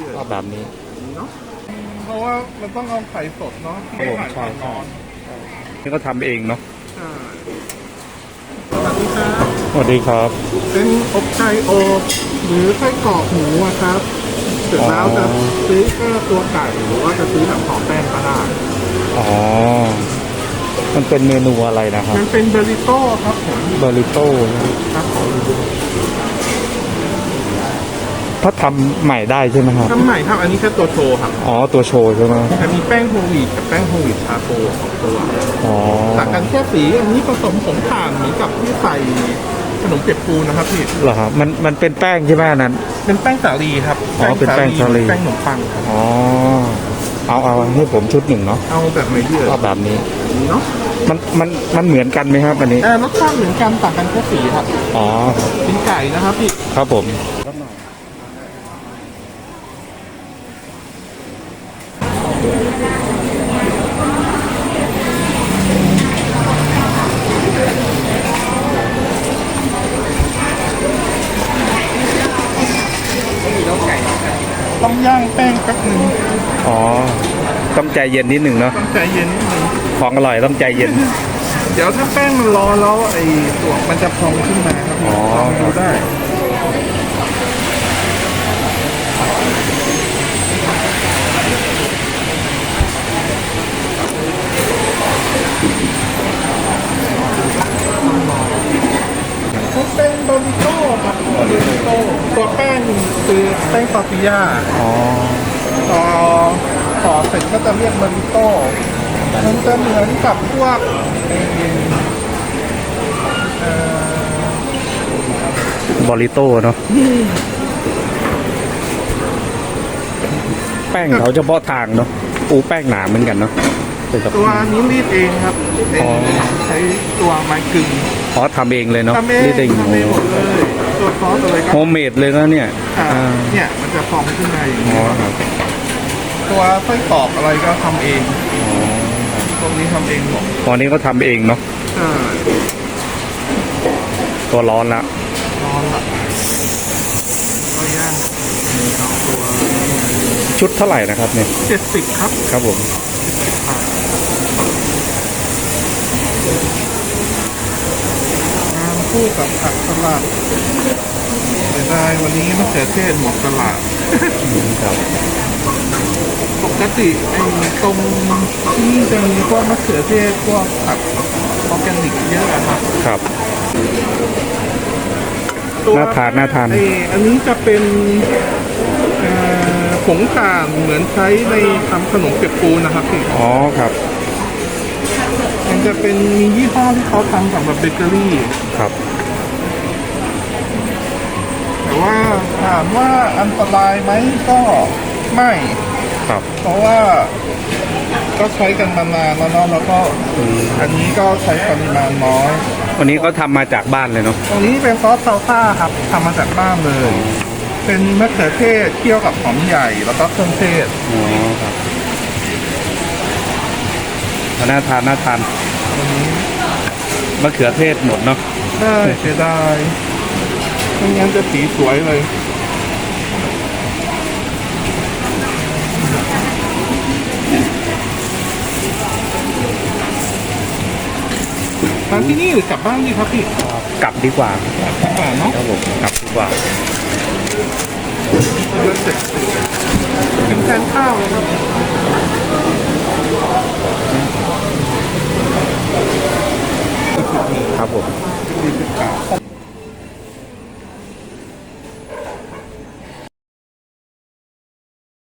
พี่เอ๋ก็แบบนี้เนาะเพราะว่ามันต้องเอาไข่สดเนาะที่ครับผมผ่านความใช่ร้อนนี่ก็ทำเองเนาะใช่สวัสดีครับสวัสดีครับ เป็นอบไก่อบหรือไส้กรอกหมูอะครับเสร็จแล้วจะซื้อแค่ตัวไก่หรือว่าจะซื้อแบบห่อแป้งก็ได้อ๋อ มันเป็นเมนูอะไรนะครับ มันเป็นเบริโต้ครับผมเบอริโต้ครับผม ถ้าทำใหม่ได้ใช่ไหมครับทำใหม่ครับ อันนี้แค่ตัวโชว์ครับอ๋อตัวโชว์ใช่ไหมจะมีแป้งโฮลวีตกับแป้งโฮลวีตชาโคสองตัวอ๋อต่างกันแค่สีอันนี้ผสมผงถ่านเหมือนกับที่ใส่ขนมเปียกปูนนะครับพี่เหรอครับมันมันเป็นแป้งใช่ไหมอันนั้น เป็นแป้งสาลีครับอ๋อเป็นแป้งสาลีแป้งขนมปังครับอ๋อเอาเอาให้ผมชุดหนึ่งเนาะเอาแบบไหนดีเอ่ก็ยแบบนี้เนาะมันมันมันเหมือนกันไหมครับอันนี้เออรสชาติเหมือนกันต่างกันแค่สีครับอ๋อเป็นไก่นะครับพี่ครับผม ต้องย่างแป้งแป๊บหนึงอ๋อ ต้องใจเย็นนิดหนึ่งเนาะ ต้องใจเย็นนิดนึงของอร่อยต้องใจเย็น เดี๋ยวถ้าแป้งมันร้อนแล้วไอ้ตัวมันจะพองขึ้นมาครับพี่อ๋อลองดูได้มันเป็นบาริโต้ครับบาริโต้ตัวแป้ง คือแป้งตอร์ติย่าอ๋อพอพอเสร็จก็จะเรียกบาริโต้มันจะเหมือนกับพวกเอ่อเอ่อบอริโต้เนาะแป้งเขาเฉพาะทางเนาะปูแป้งหนาเหมือนกันเนาะเป็นแบบตัวนี้รีดเองครับเองใช้ตัวไม้กึ่ง อ๋อทำเองเลยเนาะทำเองนี่เองทำเองหมดเลย ตัวซอสอะไรก็โฮมเมดเลยนะเนี่ยอ่าอ่าเนี่ยมันจะฟองขึ้นมาอย่างอ๋นี้อครับตัวไส้กรอกอะไรก็ทำเองตรงนี้ทำเองหมดตอนนี้ก็ทำเองเนาะใช่ตัวร้อนละร้อนละก็ย่างเอาตัวชุดเท่าไหร่นะครับเนี่ยเจ็ดสิบครับครับผมทาน คู่กับผักสลัดเสียดายวันนี้มะเขือเทศหมดตลาดครับปกติไอ้ตรงที่จะมีพวกมะเขือเทศพวกผักออร์แกนิกเยอะอะครับครับ ตัวน่าทานน่าทาน ไอ้อันนี้จะเป็นเอ่อผงถ่านเหมือนใช้ในทำขนมเปียกปูนนะครับพี่ อ๋อครับมัน จะเป็นมียี่ห้อที่เขาทำสำหรับเบเกอรี่ครับ แต่ว่าถามว่าอันตรายไหมก็ไม่ ครับ เพราะว่าก็ใช้กันมานานแล้วเนาะแล้วก็อันนี้ก็ใช้ปริมาณน้อยวันนี้ก็ทำมาจากบ้านเลยเนาะตรงนี้เป็นซอสซาลซ่าครับทำมาจากบ้านเลย เป็นมะเขือเทศเคี่ยวกับหอมใหญ่แล้วก็เครื่องเทศอ๋อครับน่าทานน่าทาน ตรงนี้มะเขือเทศหมดเนาะได้เสียดายไม่งั้นจะสีสวยเลยทานที่นี่หรือกลับบ้านดีครับพี่กลับดีกว่ากลับบ้านเนาะครับผมกลับดีกว่าแล้วเสร็จถึงแทนข้าวเลยครับ ครับผม